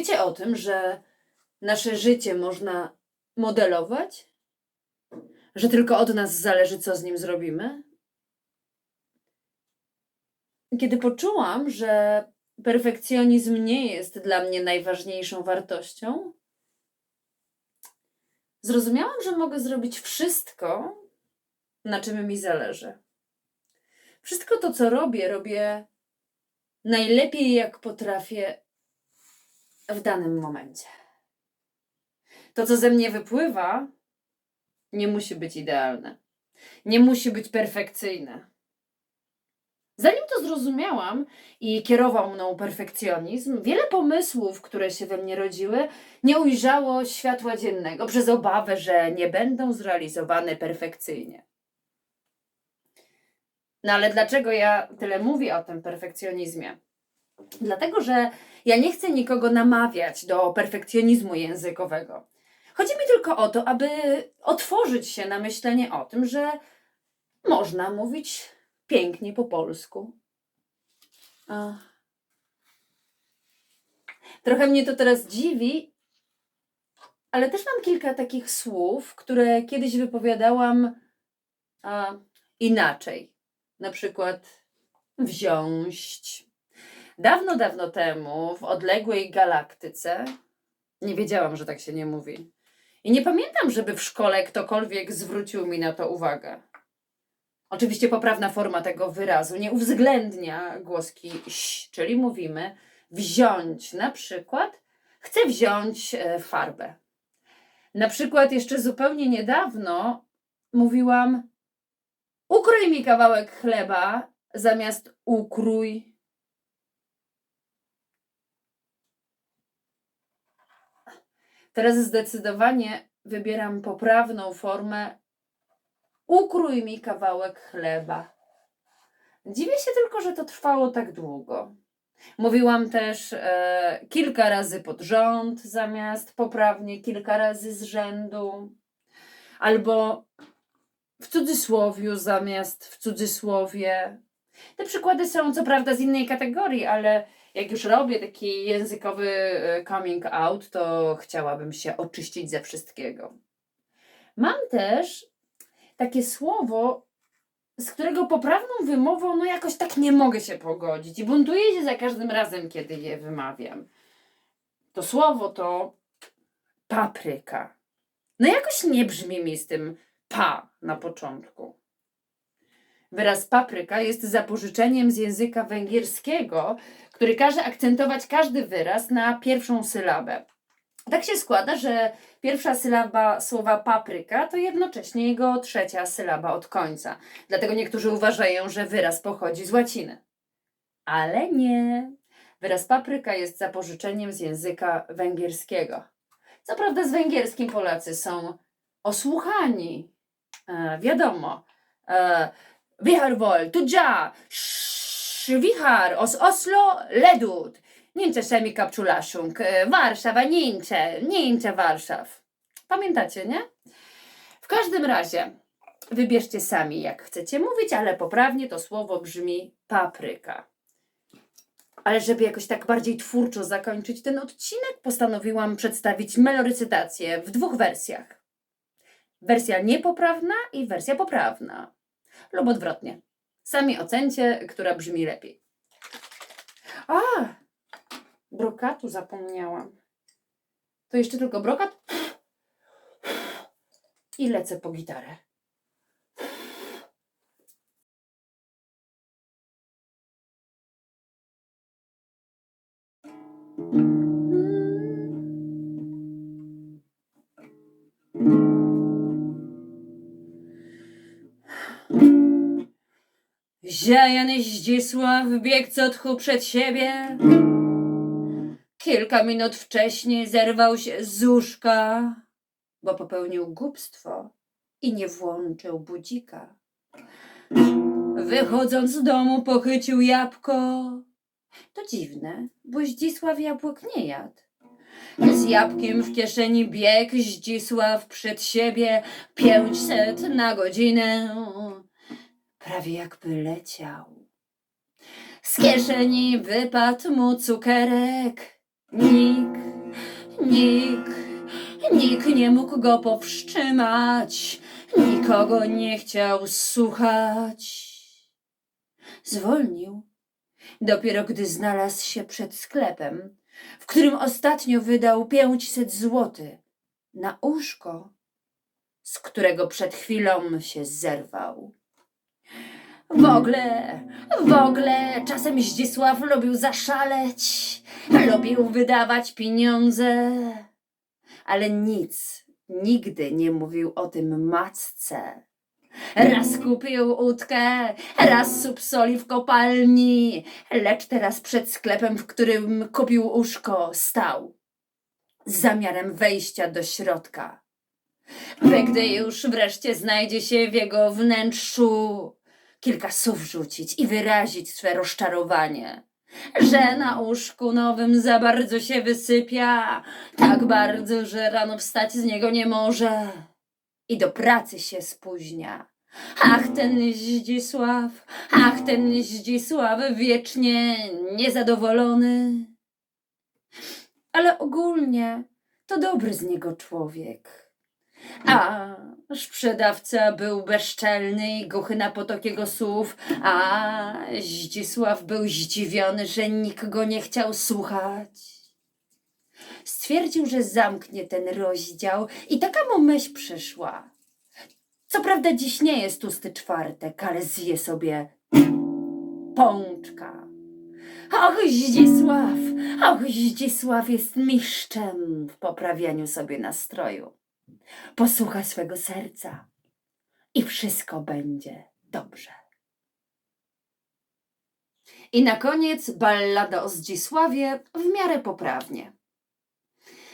Wiecie o tym, że nasze życie można modelować? Że tylko od nas zależy, co z nim zrobimy? Kiedy poczułam, że perfekcjonizm nie jest dla mnie najważniejszą wartością, zrozumiałam, że mogę zrobić wszystko, na czym mi zależy. Wszystko to, co robię, robię najlepiej, jak potrafię w danym momencie. To, co ze mnie wypływa, nie musi być idealne. Nie musi być perfekcyjne. Zanim to zrozumiałam i kierował mną perfekcjonizm, wiele pomysłów, które się we mnie rodziły, nie ujrzało światła dziennego przez obawę, że nie będą zrealizowane perfekcyjnie. No ale dlaczego ja tyle mówię o tym perfekcjonizmie? Dlatego, że ja nie chcę nikogo namawiać do perfekcjonizmu językowego. Chodzi mi tylko o to, aby otworzyć się na myślenie o tym, że można mówić pięknie po polsku. Ach. Trochę mnie to teraz dziwi, ale też mam kilka takich słów, które kiedyś wypowiadałam a, inaczej. Na przykład wziąć. Dawno, dawno temu w odległej galaktyce nie wiedziałam, że tak się nie mówi. I nie pamiętam, żeby w szkole ktokolwiek zwrócił mi na to uwagę. Oczywiście poprawna forma tego wyrazu nie uwzględnia głoski ś, czyli mówimy wziąć. Na przykład chcę wziąć e, farbę. Na przykład jeszcze zupełnie niedawno mówiłam ukrój mi kawałek chleba zamiast ukrój. Teraz zdecydowanie wybieram poprawną formę ukrój mi kawałek chleba. Dziwię się tylko, że to trwało tak długo. Mówiłam też e, kilka razy pod rząd zamiast poprawnie kilka razy z rzędu. Albo w cudzysłowiu zamiast w cudzysłowie. Te przykłady są co prawda z innej kategorii, ale jak już robię taki językowy e, coming out, to chciałabym się oczyścić ze wszystkiego. Mam też takie słowo, z którego poprawną wymową, no jakoś tak nie mogę się pogodzić i buntuję się za każdym razem, kiedy je wymawiam. To słowo to papryka. No jakoś nie brzmi mi z tym pa na początku. Wyraz papryka jest zapożyczeniem z języka węgierskiego, który każe akcentować każdy wyraz na pierwszą sylabę. Tak się składa, że pierwsza sylaba słowa papryka to jednocześnie jego trzecia sylaba od końca. Dlatego niektórzy uważają, że wyraz pochodzi z łaciny. Ale nie. Wyraz papryka jest zapożyczeniem z języka węgierskiego. Co prawda z węgierskim Polacy są osłuchani. E, wiadomo. E, Wihar vol, tudja, Wihar, os Oslo, ledut. Nincs semmi kapcsolásunk. E, Warszawa, nincs, nincs Warszaw. Pamiętacie, nie? W każdym razie, wybierzcie sami, jak chcecie mówić, ale poprawnie to słowo brzmi papryka. Ale żeby jakoś tak bardziej twórczo zakończyć ten odcinek, postanowiłam przedstawić melorecytację w dwóch wersjach. Wersja niepoprawna i wersja poprawna. Lub odwrotnie. Sami ocencie, która brzmi lepiej. A! Brokatu zapomniałam. To jeszcze tylko brokat. I lecę po gitarę. Ziajany Zdzisław biegł co tchu przed siebie. Kilka minut wcześniej zerwał się z łóżka, bo popełnił głupstwo i nie włączył budzika. Wychodząc z domu pochycił jabłko. To dziwne, bo Zdzisław jabłek nie jadł. Z jabłkiem w kieszeni biegł Zdzisław przed siebie pięćset na godzinę. Prawie jakby leciał. Z kieszeni wypadł mu cukierek. Nik Nikt, nikt nie mógł go powstrzymać, nikogo nie chciał słuchać. Zwolnił, dopiero gdy znalazł się przed sklepem, w którym ostatnio wydał pięćset złotych na łóżko, z którego przed chwilą się zerwał. W ogóle, w ogóle czasem Zdzisław lubił zaszaleć, lubił wydawać pieniądze, ale nic, nigdy nie mówił o tym matce. Raz kupił łódkę, raz sup soli w kopalni, lecz teraz przed sklepem, w którym kupił łóżko, stał z zamiarem wejścia do środka. By gdy już wreszcie znajdzie się w jego wnętrzu, kilka słów rzucić i wyrazić swe rozczarowanie, że na łóżku nowym za bardzo się wysypia, tak bardzo, że rano wstać z niego nie może i do pracy się spóźnia. Ach, ten Zdzisław, ach, ten Zdzisław wiecznie niezadowolony. Ale ogólnie to dobry z niego człowiek. A sprzedawca był bezczelny i głuchy na potok jego słów, a Zdzisław był zdziwiony, że nikt go nie chciał słuchać. Stwierdził, że zamknie ten rozdział i taka mu myśl przyszła. Co prawda dziś nie jest tłusty czwartek, ale zje sobie pączka. Och, Zdzisław, och, Zdzisław jest mistrzem w poprawianiu sobie nastroju. Posłucha swego serca i wszystko będzie dobrze. I na koniec ballada o Zdzisławie w miarę poprawnie.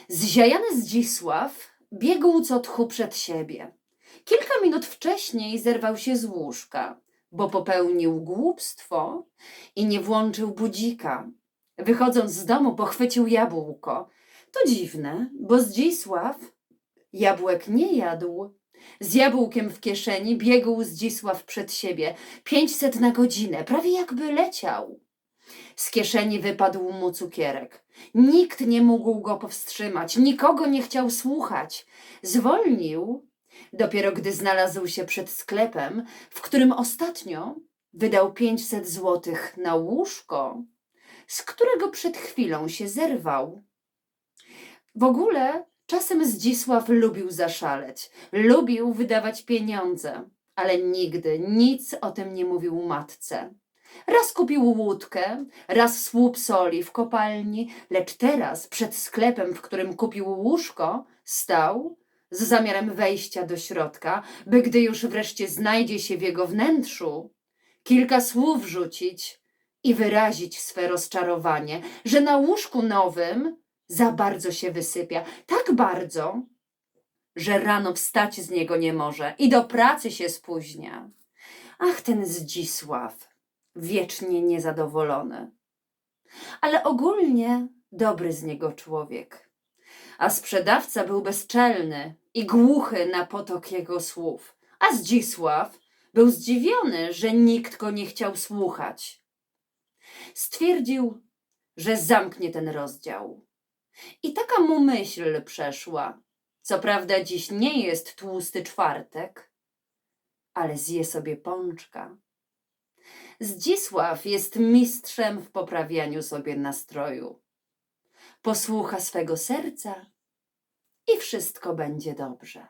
Zziajany Zdzisław biegł co tchu przed siebie. Kilka minut wcześniej zerwał się z łóżka, bo popełnił głupstwo i nie włączył budzika. Wychodząc z domu, pochwycił jabłko. To dziwne, bo Zdzisław jabłek nie jadł. Z jabłkiem w kieszeni biegł Zdzisław przed siebie. Pięćset na godzinę, prawie jakby leciał. Z kieszeni wypadł mu cukierek. Nikt nie mógł go powstrzymać, nikogo nie chciał słuchać. Zwolnił, dopiero gdy znalazł się przed sklepem, w którym ostatnio wydał pięćset złotych na łóżko, z którego przed chwilą się zerwał. W ogóle czasem Zdzisław lubił zaszaleć, lubił wydawać pieniądze, ale nigdy nic o tym nie mówił matce. Raz kupił łódkę, raz słup soli w kopalni, lecz teraz przed sklepem, w którym kupił łóżko, stał z zamiarem wejścia do środka, by gdy już wreszcie znajdzie się w jego wnętrzu, kilka słów rzucić i wyrazić swe rozczarowanie, że na łóżku nowym za bardzo się wysypia, tak bardzo, że rano wstać z niego nie może i do pracy się spóźnia. Ach, ten Zdzisław, wiecznie niezadowolony. Ale ogólnie dobry z niego człowiek. A sprzedawca był bezczelny i głuchy na potok jego słów. A Zdzisław był zdziwiony, że nikt go nie chciał słuchać. Stwierdził, że zamknie ten rozdział. I taka mu myśl przeszła. Co prawda dziś nie jest tłusty czwartek, ale zje sobie pączka. Zdzisław jest mistrzem w poprawianiu sobie nastroju. Posłucha swego serca i wszystko będzie dobrze.